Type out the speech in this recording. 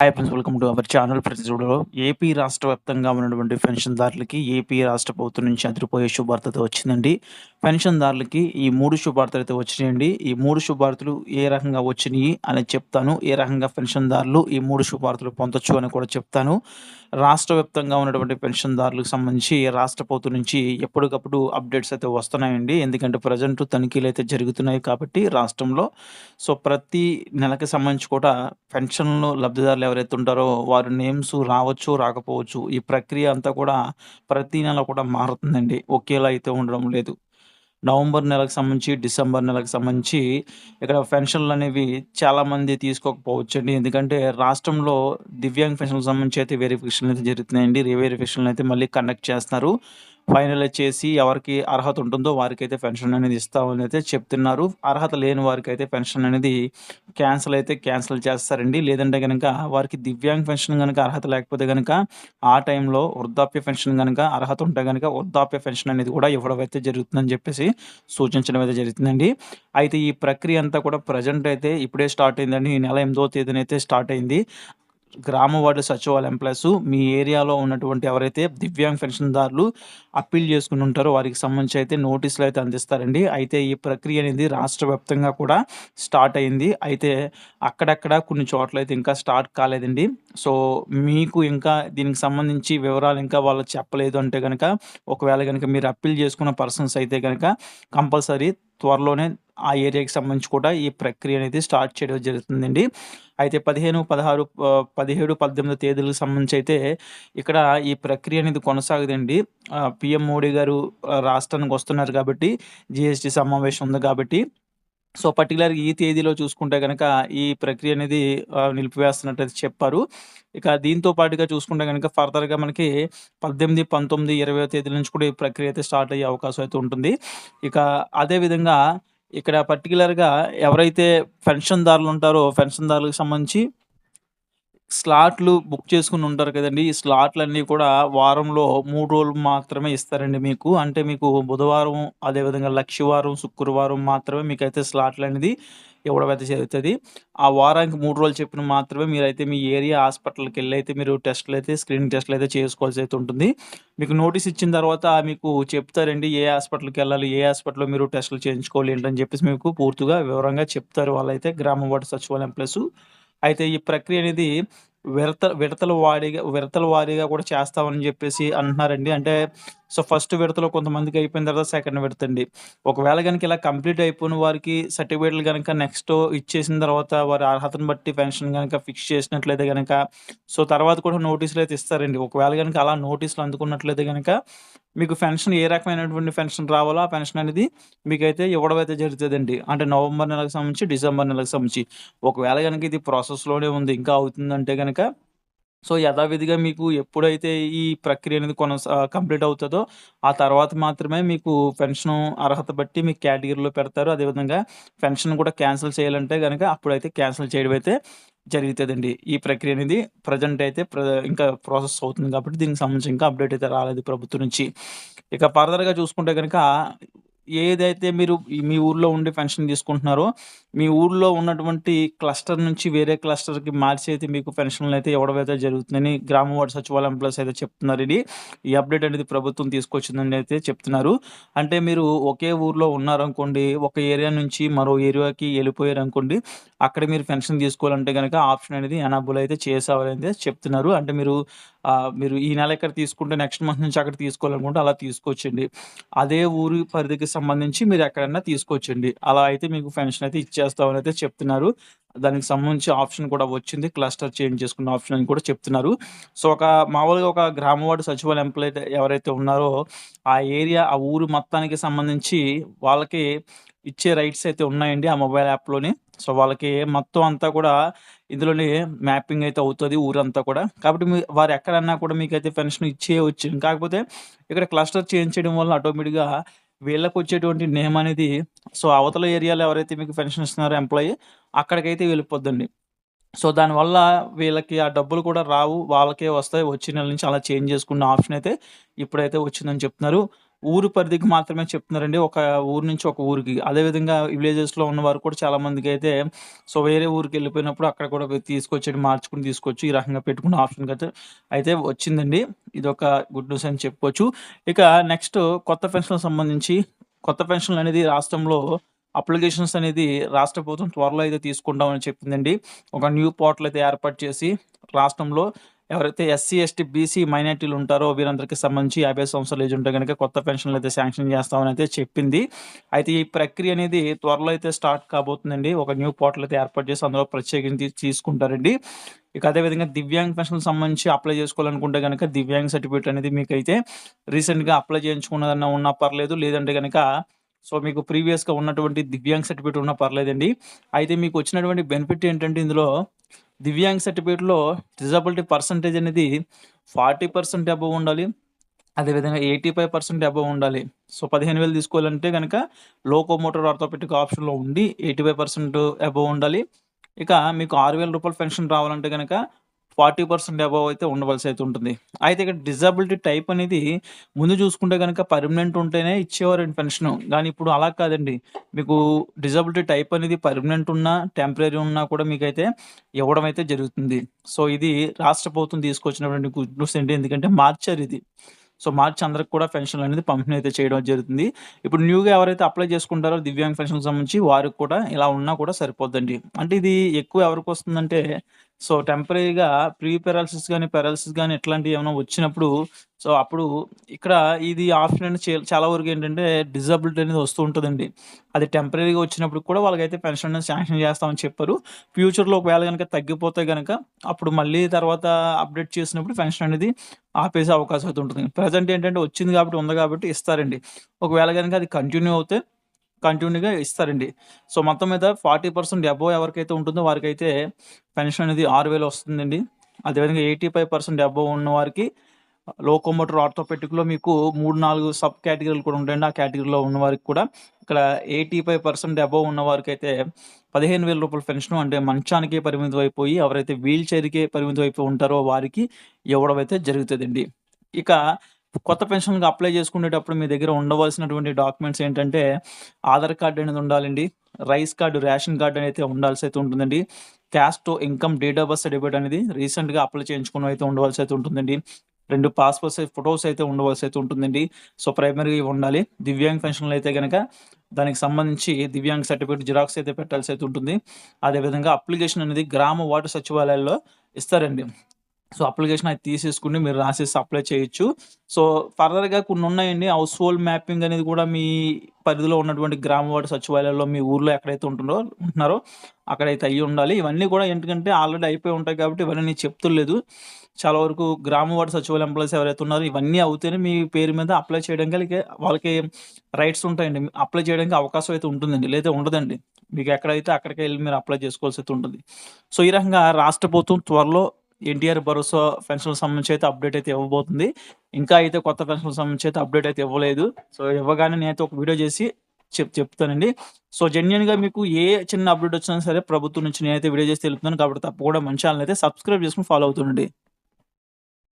Hi friends welcome to our channel friends చూడలో AP రాష్ట్ర వ్యాప్తంగా ఉన్నటువంటి పెన్షన్దారులకి ఏపీ రాష్ట్ర ప్రభుత్వం నుంచి అదిరిపోయే శుభార్తతో వచ్చిందండి. పెన్షన్దారులకి ఈ మూడు శుభార్తలు అయితే వచ్చినాయండి. ఈ మూడు శుభార్తలు ఏ రకంగా వచ్చినాయి అని చెప్తాను. ఏ రకంగా పెన్షన్దారులు ఈ మూడు శుభార్తలు పొందొచ్చు అని కూడా చెప్తాను. రాష్ట్ర వ్యాప్తంగా ఉన్నటువంటి పెన్షన్దారులకు సంబంధించి రాష్ట్ర ప్రభుత్వం నుంచి ఎప్పటికప్పుడు అప్డేట్స్ అయితే వస్తున్నాయండి. ఎందుకంటే ప్రజెంట్ తనిఖీలు అయితే జరుగుతున్నాయి కాబట్టి రాష్ట్రంలో. సో ప్రతి నెలకి సంబంధించి కూడా పెన్షన్లు లబ్ధిదారులు ఎవరైతే ఉంటారో వారి నేమ్స్ రావచ్చు రాకపోవచ్చు ఈ ప్రక్రియ అంతా కూడా ప్రతి నెల కూడా మారుతుందండి. ఒకేలా అయితే ఉండడం లేదు. నవంబర్ నెలకు సంబంధించి డిసెంబర్ నెలకు సంబంధించి ఇక్కడ పెన్షన్లు అనేవి చాలామంది తీసుకోకపోవచ్చండి. ఎందుకంటే రాష్ట్రంలో దివ్యాంగ్ పెన్షన్లకు సంబంధించి అయితే వెరిఫికేషన్లు అయితే జరుగుతున్నాయండి. రీవెరిఫికేషన్లు అయితే మళ్ళీ కండక్ట్ చేస్తున్నారు. ఫైనలైజ్ చేసి ఎవరికి అర్హత ఉంటుందో వారికైతే పెన్షన్ అనేది ఇస్తామని అయితే చెప్తున్నారు. అర్హత లేని వారికి అయితే పెన్షన్ అనేది క్యాన్సిల్ అయితే క్యాన్సిల్ చేస్తారండి. లేదంటే కనుక వారికి దివ్యాంగ్ పెన్షన్ కనుక అర్హత లేకపోతే కనుక ఆ టైంలో వృద్ధాప్య పెన్షన్ కనుక అర్హత ఉంటే కనుక వృద్ధాప్య పెన్షన్ అనేది కూడా ఇవ్వడం అయితే జరుగుతుందని చెప్పేసి సూచించడం అయితే జరుగుతుందండి. అయితే ఈ ప్రక్రియ అంతా కూడా ప్రజెంట్ అయితే ఇప్పుడే స్టార్ట్ అయిందండి. ఈ నెల ఎనిమిదో తేదీన అయితే స్టార్ట్ అయింది. గ్రామ వార్డు సచివాలయం ప్లస్ మీ ఏరియాలో ఉన్నటువంటి ఎవరైతే దివ్యాంగ్ పెన్షన్దారులు అప్పీల్ చేసుకుని ఉంటారో వారికి సంబంధించి అయితే నోటీసులు అయితే అందిస్తారండి. అయితే ఈ ప్రక్రియ అనేది రాష్ట్ర వ్యాప్తంగా కూడా స్టార్ట్ అయింది. అయితే అక్కడక్కడ కొన్ని చోట్ల అయితే ఇంకా స్టార్ట్ కాలేదండి. సో మీకు ఇంకా దీనికి సంబంధించి వివరాలు ఇంకా వాళ్ళు చెప్పలేదు అంటే కనుక ఒకవేళ కనుక మీరు అప్పీల్ చేసుకున్న పర్సన్స్ అయితే కనుక కంపల్సరీ త్వరలోనే ఆ ఏరియాకి సంబంధించి కూడా ఈ ప్రక్రియ అనేది స్టార్ట్ చేయడం జరుగుతుందండి. అయితే పదిహేను పదహారు పదిహేడు పద్దెనిమిది తేదీలకు సంబంధించి అయితే ఇక్కడ ఈ ప్రక్రియ అనేది కొనసాగుదండి. పిఎం మోడీ గారు రాష్ట్రానికి వస్తున్నారు కాబట్టి జిఎస్టి సమావేశం ఉంది కాబట్టి సో పర్టికులర్ ఈ తేదీలో చూసుకుంటే కనుక ఈ ప్రక్రియ అనేది నిలిపివేస్తున్నట్టు చెప్పారు. ఇక దీంతో పాటుగా చూసుకుంటే కనుక ఫర్దర్గా మనకి పద్దెనిమిది పంతొమ్మిది ఇరవై తేదీల నుంచి కూడా ఈ ప్రక్రియ అయితే స్టార్ట్ అయ్యే అవకాశం అయితే ఉంటుంది. ఇక అదేవిధంగా ఇక్కడ పర్టికులర్‌గా ఎవరైతే పెన్షన్‌దారులు ఉంటారో పెన్షన్‌దారులకు సంబంధించి స్లాట్లు బుక్ చేసుకుని ఉంటారు కదండి ఈ స్లాట్‌లన్నీ కూడా వారంలో మూడు రోజులు మాత్రమే ఇస్తారండి మీకు. అంటే మీకు బుధవారం, అదేవిధంగా లక్షవారం, శుక్రవారం మాత్రమే మీకు అయితే స్లాట్‌లనేది ఇవ్వడం అయితే జరుగుతుంది ఆ వారానికి మూడు రోజులు చెప్పిన మాత్రమే మీరైతే మీ ఏరియా హాస్పిటల్కి వెళ్ళి అయితే మీరు టెస్ట్‌లయితే స్క్రీనింగ్ టెస్ట్‌లయితే చేసుకోవాల్సి అయితే ఉంటుంది. మీకు నోటీస్ ఇచ్చిన తర్వాత మీకు చెప్తారండి ఏ హాస్పిటల్కి వెళ్ళాలి ఏ హాస్పిటల్‌లో మీరు టెస్టులు చేయించుకోవాలి ఏంటని చెప్పేసి మీకు పూర్తిగా వివరంగా చెప్తారు వాళ్ళైతే గ్రామ వార్డు సచివాలయం ప్లస్. అయితే ఈ ప్రక్రియ అనేది విడత విడతల వారీగా విడతల వారీగా కూడా చేస్తామని చెప్పేసి అంటున్నారండి. అంటే సో, ఫస్ట్ విడతలో కొంతమందికి అయిపోయిన తర్వాత సెకండ్ విడత అండి. ఒకవేళ కనుక ఇలా కంప్లీట్ అయిపోయిన వారికి సర్టిఫికేట్‌లు కనుక నెక్స్ట్ ఇచ్చేసిన తర్వాత వారి అర్హతను బట్టి పెన్షన్ కనుక ఫిక్స్ చేసినట్లయితే కనుక సో, తర్వాత కూడా నోటీసులు అయితే ఇస్తారండి. ఒకవేళ కనుక అలా నోటీసులు అందుకున్నట్లయితే కనుక మీకు పెన్షన్ ఏ రకమైనటువంటి పెన్షన్ రావాలో ఆ పెన్షన్ అనేది మీకైతే ఇవ్వడం అయితే జరుగుతుందండి. అంటే నవంబర్ నెలకు సంబంధించి, డిసెంబర్ నెలకు సంబంధించి. ఒకవేళ కనుక ఇది ప్రాసెస్‌లోనే ఉంది ఇంకా అవుతుందంటే కనుక సో, యథావిధిగా మీకు ఎప్పుడైతే ఈ ప్రక్రియ అనేది కొనసా కంప్లీట్ అవుతుందో ఆ తర్వాత మాత్రమే మీకు పెన్షను అర్హత బట్టి మీకు కేటగిరీలో పెడతారు. అదేవిధంగా పెన్షన్ కూడా క్యాన్సిల్ చేయాలంటే గనక అప్పుడైతే క్యాన్సిల్ చేయడం అయితే జరుగుతదండి. ఈ ప్రక్రియ అనేది ప్రెజెంట్ అయితే ప్ర ఇంకా ప్రాసెస్ అవుతుంది కాబట్టి దీనికి సంబంధించి ఇంకా అప్డేట్ అయితే రాలేదు ప్రభుత్వం నుంచి. ఇక ఫర్దర్‌గా చూసుకుంటే గనక ఏదైతే మీరు మీ ఊర్లో ఉండి పెన్షన్ తీసుకుంటున్నారో, మీ ఊర్లో ఉన్నటువంటి క్లస్టర్ నుంచి వేరే క్లస్టర్‌కి మార్చి అయితే మీకు పెన్షన్‌లయితే ఇవ్వడం అయితే జరుగుతుందని గ్రామ వార్డు సచివాలయం ప్లస్ అయితే చెప్తున్నారు ఇది ఈ అప్డేట్ అనేది ప్రభుత్వం తీసుకొచ్చిందని అయితే చెప్తున్నారు. అంటే మీరు ఒకే ఊర్లో ఉన్నారనుకోండి, ఒక ఏరియా నుంచి మరో ఏరియాకి వెళ్ళిపోయారనుకోండి అక్కడ మీరు పెన్షన్ తీసుకోవాలంటే కనుక ఆప్షన్ అనేది ఎనాబుల్ అయితే చేసారని చెప్తున్నారు. అంటే మీరు మీరు ఈ నెల ఇక్కడ తీసుకుంటే నెక్స్ట్ మంత్ నుంచి అక్కడ తీసుకోవాలనుకుంటే అలా తీసుకొచ్చండి అదే ఊరి పరిధికి సంబంధించి మీరు ఎక్కడన్నా తీసుకొచ్చండి అలా అయితే మీకు పెన్షన్ అయితే ఇచ్చారు ఇచ్చేస్తామని అయితే చెప్తున్నారు. దానికి సంబంధించి ఆప్షన్ కూడా వచ్చింది. క్లస్టర్ చేంజ్ చేసుకున్న ఆప్షన్ అని కూడా చెప్తున్నారు. సో, ఒక మామూలుగా ఒక గ్రామ వార్డు సచివాలయం ఎంప్లాయీ ఎవరైతే ఉన్నారో, ఆ ఏరియా, ఆ ఊరు మొత్తానికి సంబంధించి వాళ్ళకి ఇచ్చే రైట్స్ అయితే ఉన్నాయండి ఆ మొబైల్ యాప్‌లోని. సో, వాళ్ళకి మొత్తం అంతా కూడా ఇందులోనే మ్యాపింగ్ అయితే అవుతుంది ఊరంతా కూడా. కాబట్టి మీ వారు ఎక్కడన్నా కూడా మీకైతే పెన్షన్ ఇచ్చే వచ్చింది కాకపోతే ఇక్కడ క్లస్టర్ చేంజ్ చేయడం వల్ల ఆటోమేటిక్‌గా వీళ్ళకు వచ్చేటువంటి నేమ్ అనేది సో, అవతల ఏరియాలో ఎవరైతే మీకు పెన్షన్ ఇస్తున్నారో ఎంప్లాయీ అక్కడికైతే వెళ్ళిపోద్దండి. సో, దానివల్ల వీళ్ళకి ఆ డబ్బులు కూడా రావు. వాళ్ళకే వస్తాయి. వచ్చే నెల నుంచి అలా చేంజ్ చేసుకున్న ఆప్షన్ అయితే ఇప్పుడైతే వచ్చిందని చెప్తున్నారు. ఊరు పరిధికి మాత్రమే చెప్తున్నారండి. ఒక ఊరు నుంచి ఒక ఊరికి. అదేవిధంగా విలేజెస్‌లో ఉన్నవారు కూడా చాలా అయితే సో, వేరే ఊరికి వెళ్ళిపోయినప్పుడు అక్కడ కూడా తీసుకొచ్చి మార్చుకుని తీసుకోవచ్చు. ఈ రకంగా పెట్టుకున్న ఆప్షన్ అయితే అయితే వచ్చిందండి. ఇది ఒక గుడ్ న్యూస్ అని చెప్పుకోవచ్చు. ఇక నెక్స్ట్ కొత్త పెన్షన్‌కి సంబంధించి కొత్త పెన్షన్‌లనేది రాష్ట్రంలో అప్లికేషన్స్ అనేది రాష్ట్ర ప్రభుత్వం త్వరలో అయితే తీసుకుంటామని చెప్పిందండి. ఒక న్యూ పోర్టల్ అయితే ఏర్పాటు చేసి రాష్ట్రంలో ఎవరైతే ఎస్సీ, ఎస్టీ, బీసీ మైనారిటీలు ఉంటారో వీరందరికీ సంబంధించి యాభై సంవత్సరాలు ఏజ్ ఉంటే కనుక కొత్త పెన్షన్‌లు అయితే శాంక్షన్ చేస్తామని అయితే చెప్పింది. అయితే ఈ ప్రక్రియ అనేది త్వరలో అయితే స్టార్ట్ కాబోతుందండి. ఒక న్యూ పోర్టల్ అయితే ఏర్పాటు చేసి అందులో ప్రత్యేకించి తీసుకుంటారండి. ఇక అదే విధంగా దివ్యాంగ్ పెన్షన్‌కి సంబంధించి అప్లై చేసుకోవాలనుకుంటే కనుక దివ్యాంగ్ సర్టిఫికేట్ అనేది మీకు అయితే రీసెంట్‌గా అప్లై చేయించుకున్నదన్నా ఉన్నా పర్లేదు. లేదంటే కనుక సో, మీకు ప్రీవియస్‌గా ఉన్నటువంటి దివ్యాంగ్ సర్టిఫికేట్ ఉన్నా పర్లేదండి. అయితే మీకు వచ్చినటువంటి బెనిఫిట్ ఏంటంటే ఇందులో దివ్యాంగ్ సర్టిఫికేట్‌లో డిజబిలిటీ పర్సెంటేజ్ అనేది 40% అబోవ్ ఉండాలి. అదేవిధంగా 85% అబోవ్ ఉండాలి. సో, 15,000 తీసుకోవాలంటే కనుక లోకోమోటర్ ఆర్థోపెటిక్ ఆప్షన్‌లో ఉండి 85% అబోవ్ ఉండాలి. ఇక మీకు ఆరు వేల రూపాయలు పెన్షన్ రావాలంటే కనుక ఫార్టీ పర్సెంట్ అబవ్ అయితే ఉండవలసి అయితే ఉంటుంది. అయితే ఇక్కడ డిజబిలిటీ టైప్ అనేది ముందు చూసుకుంటే కనుక పర్మనెంట్ ఉంటేనే ఇచ్చేవారండి పెన్షన్ కానీ ఇప్పుడు అలా కాదండి. మీకు డిజబిలిటీ టైప్ అనేది పర్మనెంట్ ఉన్నా, టెంపరీ ఉన్నా కూడా మీకైతే ఇవ్వడం అయితే జరుగుతుంది. సో, ఇది రాష్ట్ర ప్రభుత్వం తీసుకొచ్చినటువంటి గుడ్ న్యూస్ ఏంటి ఎందుకంటే మార్చారు ఇది. సో, మార్చి అందరికి కూడా పెన్షన్‌లనేది పంపిణీ అయితే చేయడం జరుగుతుంది. ఇప్పుడు న్యూగా ఎవరైతే అప్లై చేసుకుంటారో దివ్యాంగ్ పెన్షన్‌కి సంబంధించి వారికి కూడా ఇలా ఉన్నా కూడా సరిపోద్దండి. అంటే ఇది ఎక్కువ ఎవరికి వస్తుందంటే సో, టెంపరీగా ప్రీ పెరాలసిస్ కానీ పెరాలసిస్ కానీ ఇట్లాంటివి ఏమైనా వచ్చినప్పుడు సో, అప్పుడు ఇక్కడ ఇది ఆప్షన్ చాలా వరకు ఏంటంటే డిజబిలిటీ అనేది వస్తూ ఉంటుందండి అది టెంపరీగా వచ్చినప్పుడు కూడా వాళ్ళకైతే పెన్షన్ అనేది శాంక్షన్ చేస్తామని చెప్పారు. ఫ్యూచర్‌లో ఒకవేళ కనుక తగ్గిపోతే కనుక అప్పుడు మళ్ళీ తర్వాత అప్డేట్ చేసినప్పుడు పెన్షన్ అనేది ఆపేసే అవకాశం అయితే ఉంటుంది. ప్రజెంట్ ఏంటంటే వచ్చింది కాబట్టి ఉంది కాబట్టి ఇస్తారండి. ఒకవేళ కనుక అది కంటిన్యూ అవుతే కంటిన్యూగా ఇస్తారండి. సో, మొత్తం మీద 40% అబోవ్ ఎవరికైతే ఉంటుందో వారికైతే పెన్షన్ అనేది ఆరు వేలు వస్తుందండి. అదేవిధంగా 85% అబోవ్ ఉన్న వారికి లోకోమోటర్ ఆర్థోపెటిక్లో మీకు 3, 4 సబ్ కేటగిరీలు కూడా ఉంటాయండి. ఆ కేటగిరీలో ఉన్న వారికి కూడా ఇక్కడ ఎయిటీ ఫైవ్ పర్సెంట్ అబవ్ ఉన్న వారికైతే రూ. 15,000 పెన్షన్ అంటే మంచానికే పరిమితం అయిపోయి ఎవరైతే వీల్ చైర్‌కే పరిమితం అయిపోయి ఉంటారో వారికి ఇవ్వడం అయితే జరుగుతుందండి ఇక కొత్త పెన్షన్‌కి అప్లై చేసుకునేటప్పుడు మీ దగ్గర ఉండవలసినటువంటి డాక్యుమెంట్స్ ఏంటంటే ఆధార్ కార్డ్ అనేది ఉండాలండి. రైస్ కార్డు రేషన్ కార్డు అయితే ఉండాల్సి అయితే ఉంటుందండి. Caste, income, date of birth certificate అనేది రీసెంట్‌గా అప్లై చేయించుకుని అయితే ఉండవలసి అయితే ఉంటుందండి. రెండు పాస్‌పోర్ట్ సైజ్ ఫోటోస్ అయితే ఉండవలసి అయితే ఉంటుందండి. సో, ప్రైమరీగా ఇవి ఉండాలి. దివ్యాంగ్ పెన్షన్‌లు అయితే గనక దానికి సంబంధించి దివ్యాంగ్ సర్టిఫికేట్ జిరాక్స్ అయితే పెట్టాల్సి అయితే ఉంటుంది. అదేవిధంగా అప్లికేషన్ అనేది గ్రామ వార్డు సచివాలయాల్లో ఇస్తారండి. సో, అప్లికేషన్ అది తీసేసుకుని మీరు రాసేసి అప్లై చేయొచ్చు. సో, ఫర్దర్‌గా కొన్ని ఉన్నాయండి. హౌస్ హోల్డ్ మ్యాపింగ్ అనేది కూడా మీ పరిధిలో ఉన్నటువంటి గ్రామ వార్డు సచివాలయాల్లో మీ ఊర్లో ఎక్కడైతే ఉంటుందో ఉంటున్నారో అక్కడైతే అయ్యి ఉండాలి. ఇవన్నీ కూడా ఎందుకంటే ఆల్రెడీ అయిపోయి ఉంటాయి కాబట్టి ఇవన్నీ నేను చెప్తులేదు. చాలా వరకు గ్రామ వార్డు సచివాలయం ఎంప్లాయీస్ ఎవరైతే ఉన్నారో ఇవన్నీ అవుతేనే మీ పేరు మీద అప్లై చేయడానికి వాళ్ళకి రైట్స్ ఉంటాయండి. అప్లై చేయడానికి అవకాశం అయితే ఉంటుందండి. లేదా ఉండదండి. మీకు ఎక్కడైతే అక్కడికి వెళ్ళి మీరు అప్లై చేసుకోవాల్సి అయితే ఉంటుంది. సో, ఈ రకంగా రాష్ట్ర ప్రభుత్వం త్వరలో ఎన్టీఆర్ భరోసా పెన్షన్‌కి సంబంధించి అయితే అప్డేట్ అయితే ఇవ్వబోతుంది. ఇంకా అయితే కొత్త పెన్షన్ సంబంధించి అయితే అప్డేట్ అయితే ఇవ్వలేదు. సో, ఇవ్వగానే నేనైతే ఒక వీడియో చేసి చెప్ చెప్తానండి. సో, జెన్యూన్‌గా మీకు ఏ చిన్న అప్డేట్ వచ్చినా సరే ప్రభుత్వం నుంచి నేనైతే వీడియో చేసి తెలుపుతాను. కాబట్టి తప్పకుండా మన ఛానెల్ అయితే సబ్స్క్రైబ్ చేసుకుని ఫాలో అవుతుండండి.